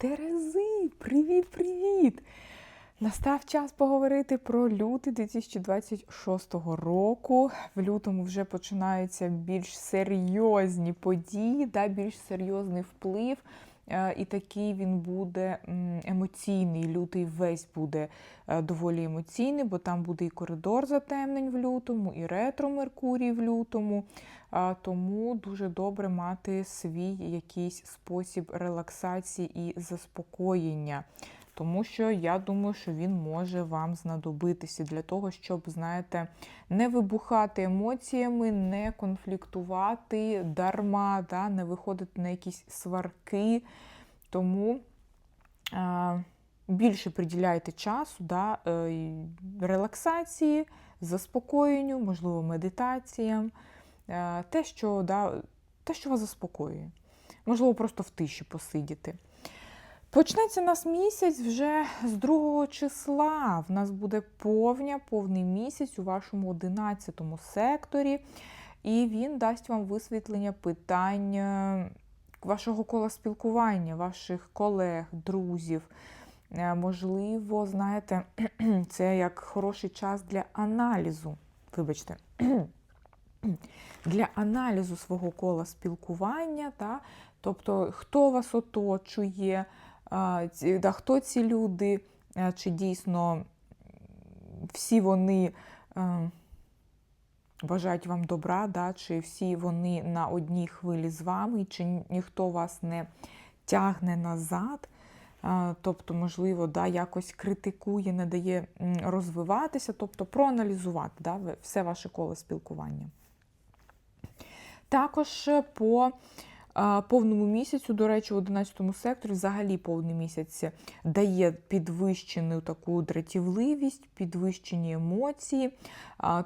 Терези, привіт-привіт! Настав час поговорити про лютий 2026 року. В лютому вже починаються більш серйозні події, да, більш серйозний вплив. Е, І такий він буде емоційний. Лютий весь буде е, доволі емоційний, бо там буде і коридор затемнень в лютому, і ретро Меркурій в лютому. Тому дуже добре мати свій якийсь спосіб релаксації і заспокоєння. Тому що я думаю, що він може вам знадобитися для того, щоб, знаєте, не вибухати емоціями, не конфліктувати дарма, да, не виходити на якісь сварки. Тому а, більше приділяйте часу да, е, релаксації, заспокоєнню, можливо, медитаціям. Е, Те, що, да, те, що вас заспокоює. Можливо, просто в тиші посидіти. Почнеться нас місяць вже з 2 числа. В нас буде повня, повний місяць у вашому 11 секторі, і він дасть вам висвітлення питань е, вашого кола спілкування, ваших колег, друзів. Е, Можливо, знаєте, це як хороший час для аналізу. Вибачте. Для аналізу свого кола спілкування, та, тобто хто вас оточує, да, хто ці люди, чи дійсно всі вони е, бажають вам добра, да, чи всі вони на одній хвилі з вами, чи ніхто вас не тягне назад. Тобто, можливо, да, якось критикує, не дає розвиватися, тобто проаналізувати да, все ваше коло спілкування. Також е, по повному місяцю, до речі, в 11 секторі взагалі повний місяць дає підвищену таку дратівливість, підвищені емоції.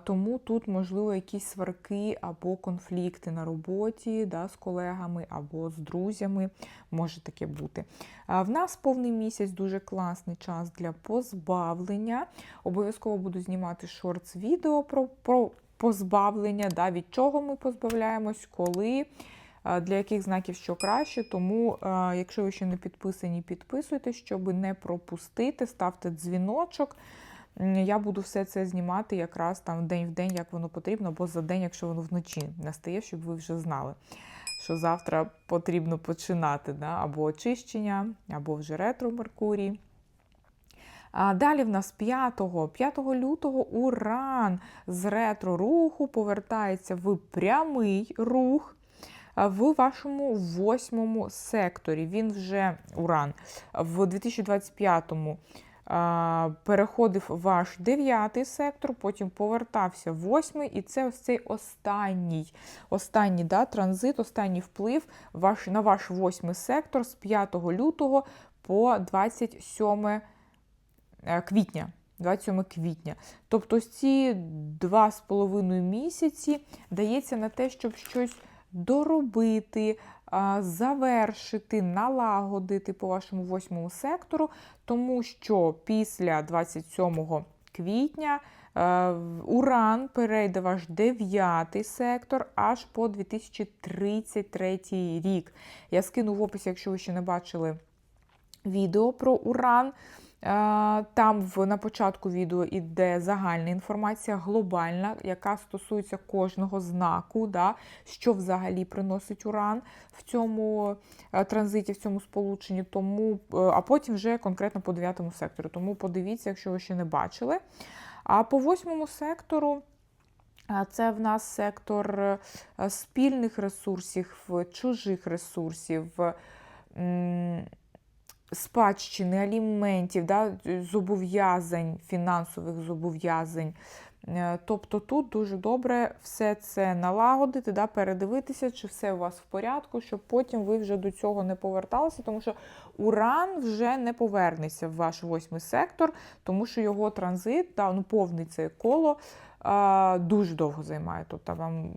Тому тут, можливо, якісь сварки або конфлікти на роботі да, з колегами або з друзями. Може таке бути. В нас повний місяць дуже класний час для позбавлення. Обов'язково буду знімати шортс-відео про, про позбавлення, да, від чого ми позбавляємось, коли, для яких знаків що краще. Тому, якщо ви ще не підписані, підписуйтесь, щоб не пропустити, ставте дзвіночок. Я буду все це знімати якраз там день в день, як воно потрібно, або за день, якщо воно вночі настає, щоб ви вже знали, що завтра потрібно починати да? або очищення, або вже ретро Меркурій. А далі в нас 5, 5 лютого Уран з ретро-руху повертається в прямий рух в вашому восьмому секторі. Він вже Уран в 2025-му переходив ваш дев'ятий сектор, потім повертався восьмий, і це ось цей останній, останній да, транзит, останній вплив ваш, на ваш восьмий сектор з 5 лютого по 27 е, квітня. 27 квітня. Тобто ці два з половиною місяці дається на те, щоб щось доробити, завершити, налагодити по вашому восьмому сектору, тому що після 27 квітня е, Уран перейде ваш дев'ятий сектор аж по 2033 рік. Я скину в описі, якщо ви ще не бачили відео про Уран. Е, Там в, на початку відео йде загальна інформація, глобальна, яка стосується кожного знаку, да, що взагалі приносить уран в цьому е, транзиті, в цьому сполученні, тому, е, а потім вже конкретно по дев'ятому сектору. Тому подивіться, якщо ви ще не бачили. А по восьмому сектору. Це в нас сектор спільних ресурсів, чужих ресурсів, спадщини, аліментів, да, зобов'язань, фінансових зобов'язань. Е, Тобто тут дуже добре все це налагодити, да, передивитися, чи все у вас в порядку, щоб потім ви вже до цього не поверталися, тому що Уран вже не повернеться в ваш восьмий сектор, тому що його транзит, да, ну, повний це коло, а, дуже довго займає. Тобто вам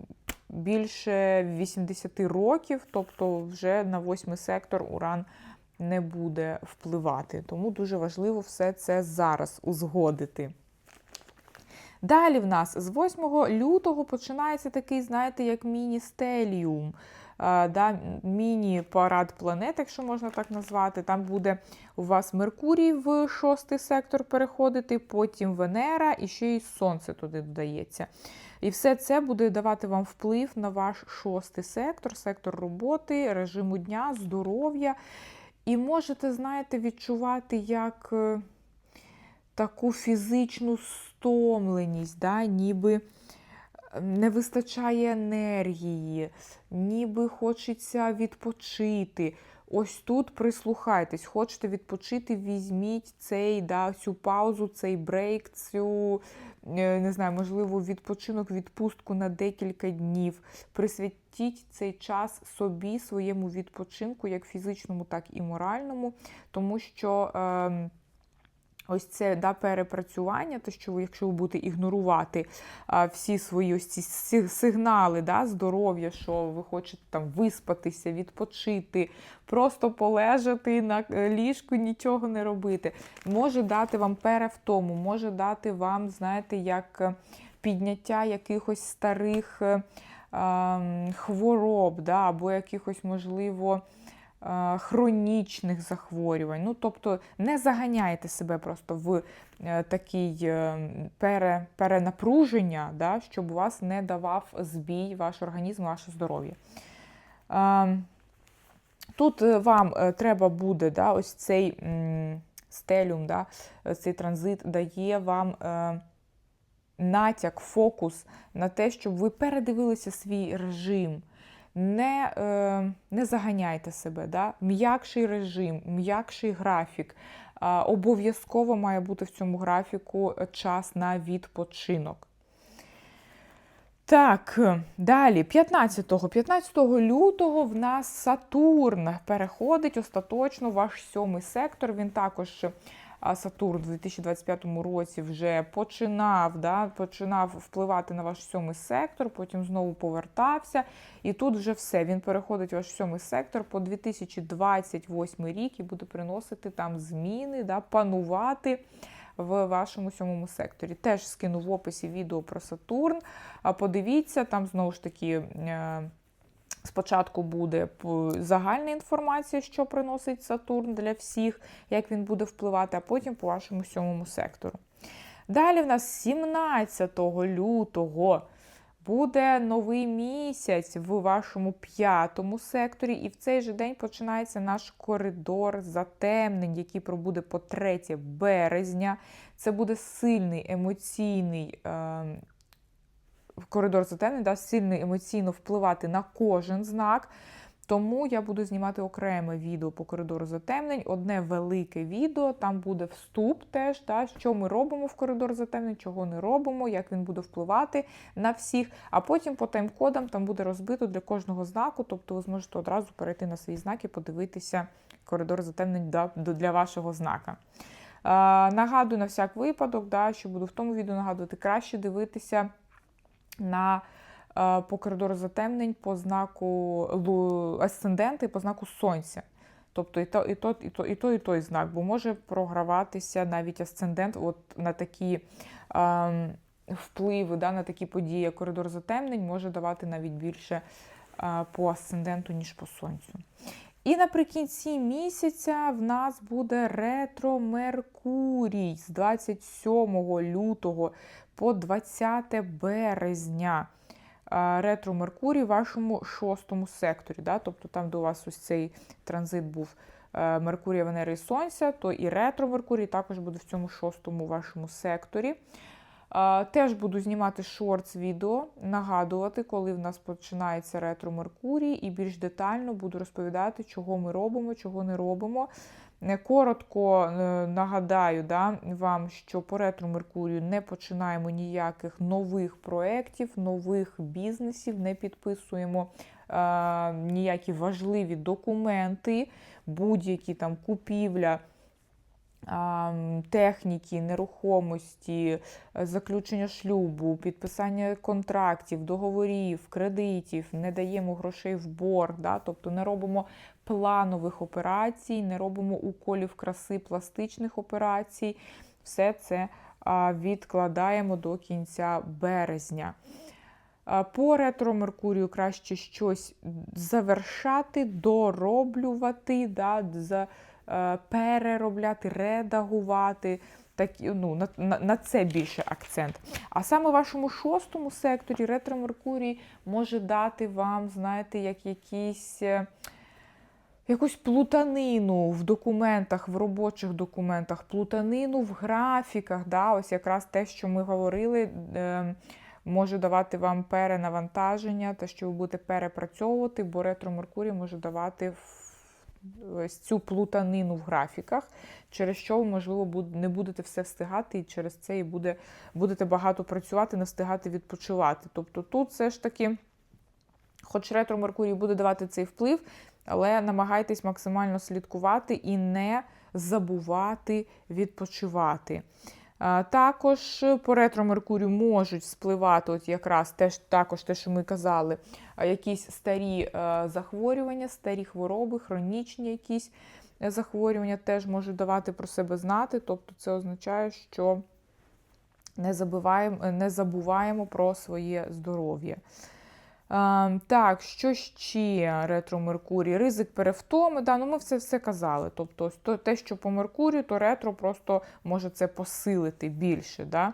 більше 80 років, тобто вже на восьмий сектор Уран не буде впливати. Тому дуже важливо все це зараз узгодити. Далі в нас з 8 лютого починається такий, знаєте, як міні-стеліум. да, міні-парад планет, якщо можна так назвати. Там буде у вас Меркурій в шостий сектор переходити, потім Венера і ще й Сонце туди додається. І все це буде давати вам вплив на ваш шостий сектор, сектор роботи, режиму дня, здоров'я. І можете, знаєте, відчувати як е, таку фізичну стомленість, да? ніби не вистачає енергії, ніби хочеться відпочити. Ось тут прислухайтесь, хочете відпочити, візьміть цей, да, цю паузу, цей брейк, цю е, не знаю, можливо, відпочинок, відпустку на декілька днів. Присвятіть цей час собі, своєму відпочинку, як фізичному, так і моральному, тому що. Е, Ось це да, перепрацювання, те, що ви, якщо ви будете ігнорувати а, всі свої ось ці сигнали да, здоров'я, що ви хочете там виспатися, відпочити, просто полежати на е, ліжку, нічого не робити, може дати вам перевтому, може дати вам, знаєте, як е, підняття якихось старих а, е, хвороб, да, або якихось, можливо, хронічних захворювань. Ну, Тобто не заганяйте себе просто в е, такий е, пере, перенапруження, да, щоб у вас не давав збій ваш організм, ваше здоров'я. Тут вам треба буде да, ось цей стелюм, да, цей транзит дає вам натяк, фокус на те, щоб ви передивилися свій режим не е, не заганяйте себе. Да? М'якший режим, м'якший графік. Обов'язково має бути в цьому графіку час на відпочинок. Так, далі, 15 15 лютого в нас Сатурн переходить остаточно ваш сьомий сектор. Він також Сатурн у 2025 році вже починав да, починав впливати на ваш сьомий сектор, потім знову повертався. І тут вже все. Він переходить в ваш сьомий сектор по 2028 рік і буде приносити там зміни, да, панувати. В вашому сьомому секторі. Теж скину в описі відео про Сатурн. А подивіться, там знову ж таки е, Спочатку буде загальна інформація, що приносить Сатурн для всіх, як він буде впливати, а потім по вашому сьомому сектору. Далі в нас 17 лютого буде новий місяць в вашому п'ятому секторі, і в цей же день починається наш коридор затемнень, який пробуде по 3 березня. Це буде сильний емоційний ем, коридор затемнень дасть сильно емоційно впливати на кожен знак. Тому я буду знімати окреме відео по коридору затемнень, одне велике відео, там буде вступ теж, да, що ми робимо в коридор затемнень, чого не робимо, як він буде впливати на всіх. А потім по тайм-кодам там буде розбито для кожного знаку, тобто ви зможете одразу перейти на свої знаки, подивитися коридор затемнень для вашого знака. Нагадую на всяк випадок, да, що буду в тому відео нагадувати, краще дивитися на е, по коридору затемнень по знаку асцендента і по знаку сонця. Тобто і то, і то, і то, і то, і той знак, бо може програватися навіть асцендент от на такі е, впливи, да, на такі події, як коридор затемнень, може давати навіть більше е, по асценденту, ніж по сонцю. І наприкінці місяця в нас буде ретро Меркурій з 27 лютого по 20 березня. Ретро Меркурій в вашому шостому секторі. Да? Тобто там, де у вас ось цей транзит був Меркурія, Венери і Сонця, то і ретро Меркурій також буде в цьому шостому вашому секторі. Теж буду знімати шортс відео, нагадувати, коли в нас починається ретро Меркурій, і більш детально буду розповідати, чого ми робимо, чого не робимо. Коротко е, нагадаю да, вам, що по ретро Меркурію не починаємо ніяких нових проєктів, нових бізнесів, не підписуємо е, ніякі важливі документи, будь-які там купівля техніки, нерухомості, е, заключення шлюбу, підписання контрактів, договорів, кредитів, не даємо грошей в борг, да? тобто не робимо планових операцій, не робимо уколів краси пластичних операцій. Все це відкладаємо до кінця березня. По ретро Меркурію краще щось завершати, дороблювати, да, е, переробляти, редагувати. Так, ну, на, на, на це більше акцент. А саме в вашому шостому секторі ретро Меркурій може дати вам, знаєте, як якісь. Якусь плутанину в документах, в робочих документах, плутанину в графіках. Да? Ось якраз те, що ми говорили, е, може давати вам перенавантаження, те, що ви будете перепрацьовувати, бо ретро Меркурій може давати ось цю плутанину в графіках, через що ви, можливо, не будете все встигати, і через це і буде, будете багато працювати, не встигати відпочивати. Тобто тут все ж таки, хоч ретро Меркурій буде давати цей вплив, але намагайтесь максимально слідкувати і не забувати відпочивати. Також по ретро Меркурію можуть спливати, от якраз теж також те, що ми казали, якісь старі е, захворювання, старі хвороби, хронічні якісь е, захворювання теж можуть давати про себе знати. Тобто це означає, що не забуваємо, не забуваємо про своє здоров'я. А, так, що ще ретро Меркурій? Ризик перевтоми. Да, ну ми все все казали. Тобто, те, що по Меркурію, то ретро просто може це посилити більше. Да?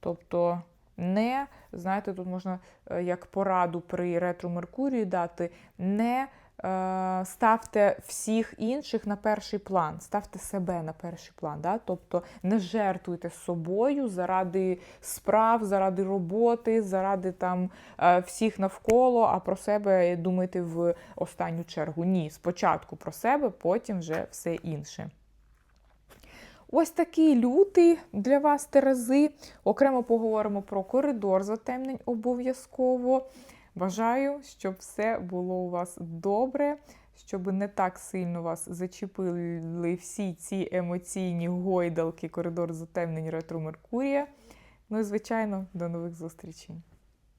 Тобто, не, знаєте, тут можна е, як пораду при ретро Меркурії дати, не ставте всіх інших на перший план, ставте себе на перший план. Да? Тобто не жертвуйте собою заради справ, заради роботи, заради там е, всіх навколо, а про себе думайте в останню чергу. Ні, спочатку про себе, потім вже все інше. Ось такий лютий для вас Терези. Окремо поговоримо про коридор затемнень обов'язково. Бажаю, щоб все було у вас добре, щоб не так сильно вас зачепили всі ці емоційні гойдалки коридор затемнень ретро Меркурія. Ну і, звичайно, до нових зустрічей.